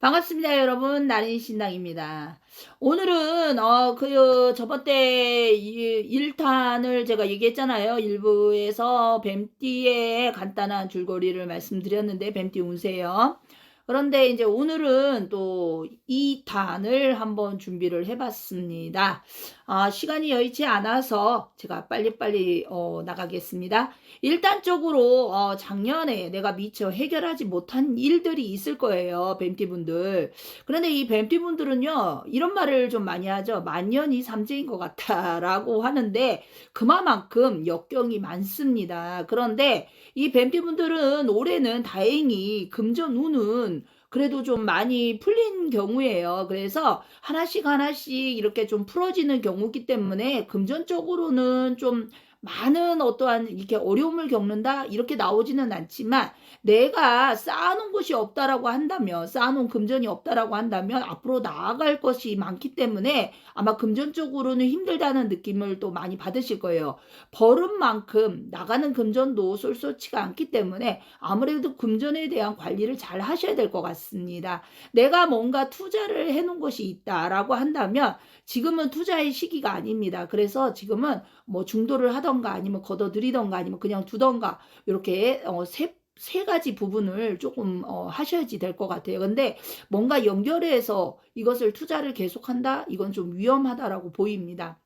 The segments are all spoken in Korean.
반갑습니다, 여러분. 나린 신당입니다. 오늘은 어 그 저번 때 1탄을 제가 얘기했잖아요. 일부에서 뱀띠의 간단한 줄거리를 말씀드렸는데 뱀띠 운세요. 그런데 이제 오늘은 또 2탄을 한번 준비를 해봤습니다. 아, 시간이 여의치 않아서 제가 빨리빨리 어, 나가겠습니다. 일단적으로 어, 작년에 내가 미처 해결하지 못한 일들이 있을 거예요. 뱀띠분들. 그런데 이 뱀띠분들은요. 이런 말을 좀 많이 하죠. 만년이 삼재인 것 같다라고 하는데 그만큼 역경이 많습니다. 그런데 이 뱀띠분들은 올해는 다행히 금전 운은 그래도 좀 많이 풀린 경우예요. 그래서 하나씩 하나씩 이렇게 좀 풀어지는 경우기 때문에 금전적으로는 좀 많은 어떠한 이렇게 어려움을 겪는다 이렇게 나오지는 않지만 내가 쌓아놓은 것이 없다라고 한다면 쌓아놓은 금전이 없다라고 한다면 앞으로 나아갈 것이 많기 때문에 아마 금전적으로는 힘들다는 느낌을 또 많이 받으실 거예요. 벌은 만큼 나가는 금전도 쏠쏠치가 않기 때문에 아무래도 금전에 대한 관리를 잘 하셔야 될 것 같습니다. 내가 뭔가 투자를 해놓은 것이 있다라고 한다면 지금은 투자의 시기가 아닙니다. 그래서 지금은 뭐 중도를 하 던가 아니면 걷어들이던가 아니면 그냥 두던가 이렇게 어, 세, 세 가지 부분을 조금 어, 하셔야지 될 것 같아요. 근데 뭔가 연결해서 이것을 투자를 계속한다? 이건 좀 위험하다라고 보입니다.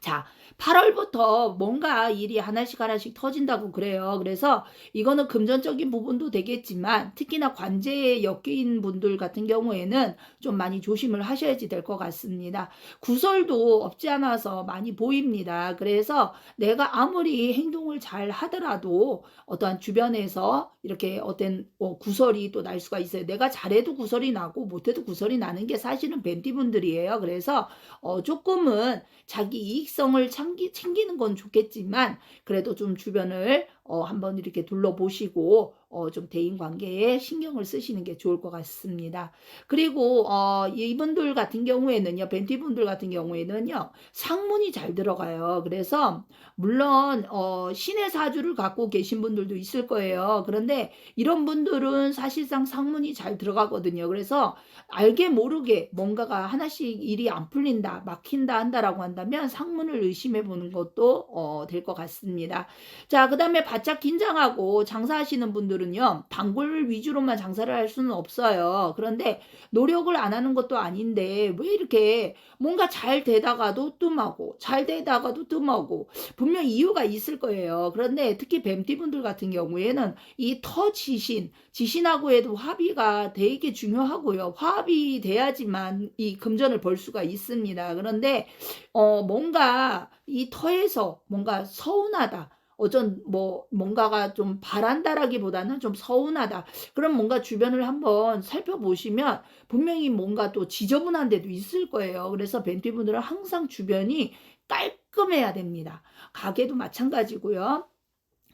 자, 8월부터 뭔가 일이 하나씩 하나씩 터진다고 그래요. 그래서 이거는 금전적인 부분도 되겠지만 특히나 관제에 엮인 분들 같은 경우에는 좀 많이 조심을 하셔야지 될 것 같습니다. 구설도 없지 않아서 많이 보입니다. 그래서 내가 아무리 행동을 잘 하더라도 어떠한 주변에서 이렇게 어떤 어, 구설이 또 날 수가 있어요. 내가 잘해도 구설이 나고 못해도 구설이 나는 게 사실은 벤티분들이에요. 그래서 어, 조금은 자기 이익성을 챙기, 챙기는 건 좋겠지만 그래도 좀 주변을 어, 한번 이렇게 둘러보시고 어, 좀 대인 관계에 신경을 쓰시는 게 좋을 것 같습니다. 그리고 어, 이분들 같은 경우에는요, 벤티 분들 같은 경우에는요, 상문이 잘 들어가요. 그래서 물론 어, 신의 사주를 갖고 계신 분들도 있을 거예요. 그런데 이런 분들은 사실상 상문이 잘 들어가거든요. 그래서 알게 모르게 뭔가가 하나씩 일이 안 풀린다, 막힌다 한다라고 한다면 상문을 의심해 보는 것도 어, 될 것 같습니다. 자, 그 다음에 바짝 긴장하고 장사하시는 분들은요, 단골 위주로만 장사를 할 수는 없어요. 그런데 노력을 안 하는 것도 아닌데, 왜 이렇게 뭔가 잘 되다가도 뜸하고, 잘 되다가도 뜸하고, 분명 이유가 있을 거예요. 그런데 특히 뱀띠분들 같은 경우에는 이 터 지신, 지신하고 해도 화비가 되게 중요하고요. 화합이 돼야지만 이 금전을 벌 수가 있습니다. 그런데, 어, 뭔가 이 터에서 뭔가 서운하다. 어쩐 뭐 뭔가가 좀 바란다라기보다는 좀 서운하다. 그럼 뭔가 주변을 한번 살펴보시면 분명히 뭔가 또 지저분한 데도 있을 거예요. 그래서 벤티 분들은 항상 주변이 깔끔해야 됩니다. 가게도 마찬가지고요.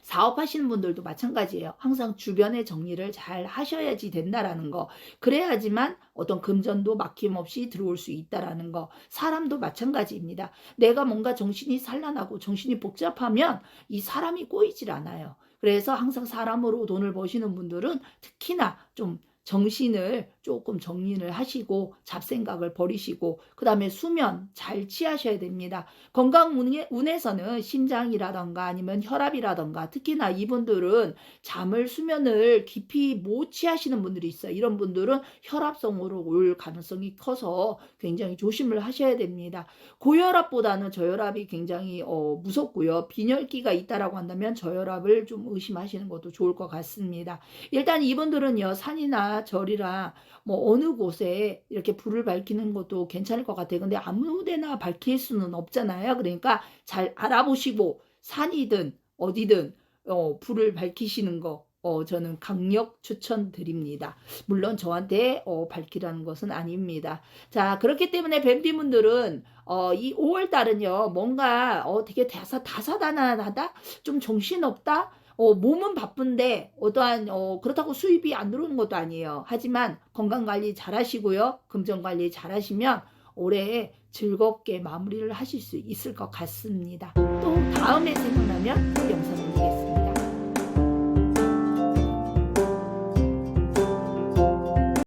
사업하시는 분들도 마찬가지예요. 항상 주변의 정리를 잘 하셔야지 된다라는 거. 그래야지만 어떤 금전도 막힘없이 들어올 수 있다라는 거. 사람도 마찬가지입니다. 내가 뭔가 정신이 산란하고 정신이 복잡하면 이 사람이 꼬이질 않아요. 그래서 항상 사람으로 돈을 버시는 분들은 특히나 좀 정신을 조금 정리를 하시고 잡생각을 버리시고 그 다음에 수면 잘 취하셔야 됩니다. 건강 운에서는 심장이라던가 아니면 혈압이라던가 특히나 이분들은 잠을 수면을 깊이 못 취하시는 분들이 있어요. 이런 분들은 혈압성으로 올 가능성이 커서 굉장히 조심을 하셔야 됩니다. 고혈압보다는 저혈압이 굉장히 어, 무섭고요. 빈혈기가 있다라고 한다면 저혈압을 좀 의심하시는 것도 좋을 것 같습니다. 일단 이분들은요 산이나 절이라 뭐 어느 곳에 이렇게 불을 밝히는 것도 괜찮을 것 같아요. 근데 아무데나 밝힐 수는 없잖아요. 그러니까 잘 알아보시고 산이든 어디든 어, 불을 밝히시는 거 어, 저는 강력 추천드립니다. 물론 저한테 어, 밝히라는 것은 아닙니다. 자, 그렇기 때문에 뱀비분들은 어, 이 5월 달은요, 뭔가 어, 되게 다사, 다사다난하다? 좀 정신없다? 어, 몸은 바쁜데 어떠한 어, 그렇다고 수입이 안 들어오는 것도 아니에요. 하지만 건강 관리 잘 하시고요. 금전 관리 잘 하시면 올해 즐겁게 마무리를 하실 수 있을 것 같습니다. 또 다음에 생각나면 영상